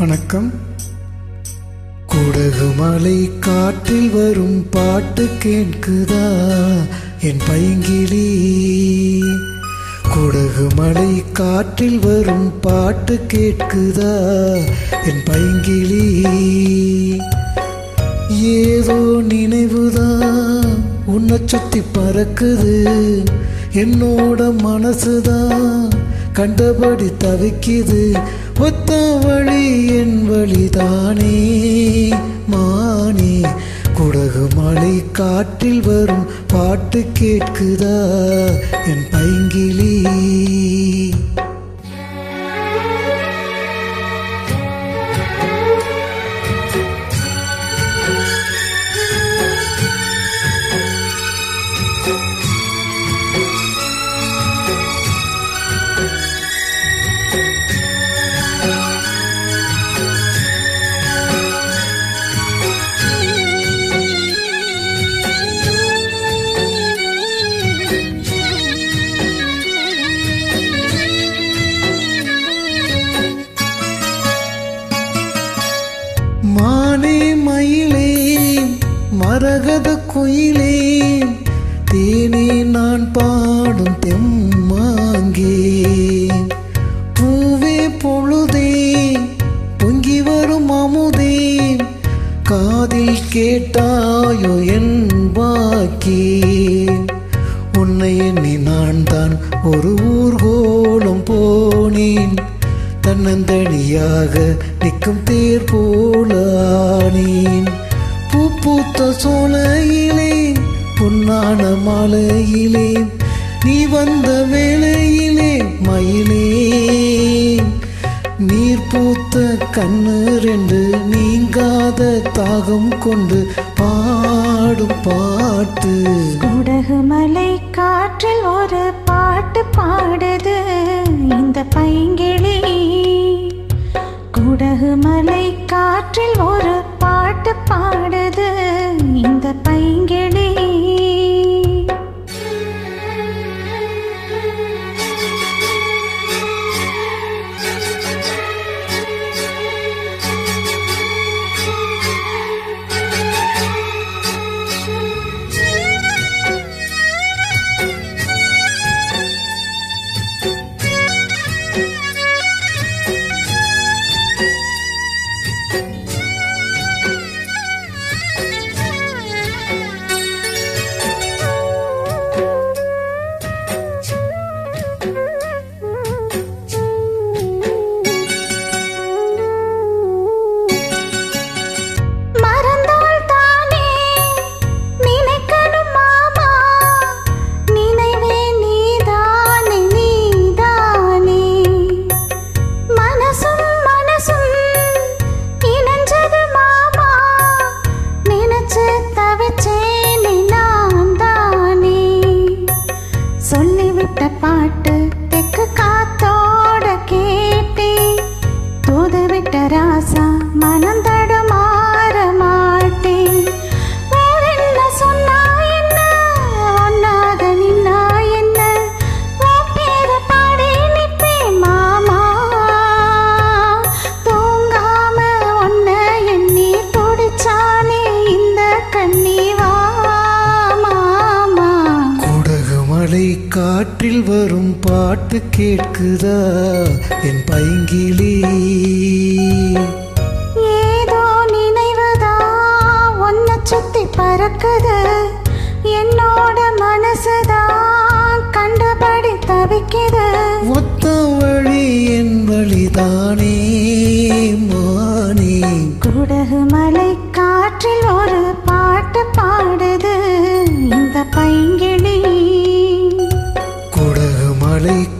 வணக்கம். குடகு மலை காற்றில் வரும் பாட்டு கேட்குதா? என் பைங்கிலி. குடகு மலை காற்றில் வரும் பாட்டு கேட்குதா? என் பைங்கிலி. ஏதோ நினைவுதான் உன்னை சுத்தி பறக்குது. என்னோட மனசுதான் கண்டபடி தவிக்குது. ஒத்த வழி என் வழிதானே மானே. குடகு மழை காற்றில் வரும் பாட்டு கேட்குதா என் பைங்கிலி? வாக்கே உன்னை எண்ணி நான் தான் ஒரு ஊர்கோலம் போனேன். தன்னந்தனியாக நிற்கும் தேர் போலானேன் பூ பூத்த சோலையிலே பொன்னான மாலையிலே நீ வந்த வேளையிலே மயிலே பூத்த கண்ணு ரெண்டு நீங்காத தாகம் கொண்டு பாடும் பாட்டு. குடகுமலை காற்றில் ஒரு பாட்டு பாடுது. இந்த பைங்கிளி. குடகுமலை காற்றில் ஒரு பாட்டு பாடுது. இந்த பைங்கிளி. ఆశ మనంత வரும் பாட்டு கேட்குதா? என் பைங்கிலி ஏதோ நினைவுதா? உன்னை சுத்தி பறக்குது. என்னோட மனசுதான் கண்டபடி தவிக்குது. ஒத்த வழி என் வழிதானே மானே. குடகு மலை